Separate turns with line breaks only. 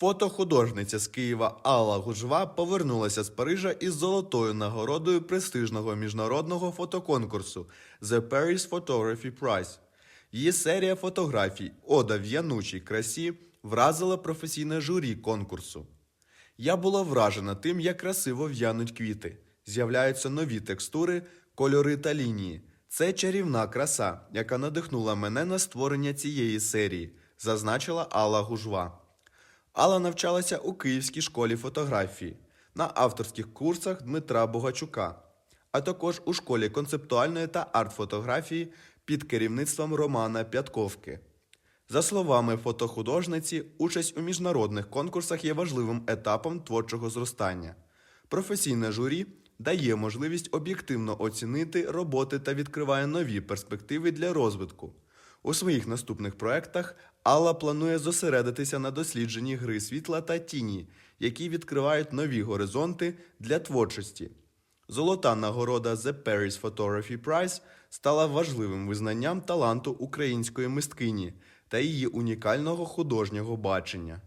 Фотохудожниця з Києва Алла Гужва повернулася з Парижа із золотою нагородою престижного міжнародного фотоконкурсу The Paris Photography Prize. Її серія фотографій Ода в'янучій красі вразила професійне журі конкурсу. Я була вражена тим, як красиво в'януть квіти. З'являються нові текстури, кольори та лінії. Це чарівна краса, яка надихнула мене на створення цієї серії, зазначила Алла Гужва. Алла навчалася у Київській школі фотографії на авторських курсах Дмитра Богачука, а також у школі концептуальної та арт-фотографії під керівництвом Романа П'ятковки. За словами фотохудожниці, участь у міжнародних конкурсах є важливим етапом творчого зростання. Професійне журі дає можливість об'єктивно оцінити роботи та відкриває нові перспективи для розвитку. У своїх наступних проектах Алла планує зосередитися на дослідженні гри світла та тіні, які відкривають нові горизонти для творчості. Золота нагорода The Paris Photography Prize стала важливим визнанням таланту української мисткині та її унікального художнього бачення.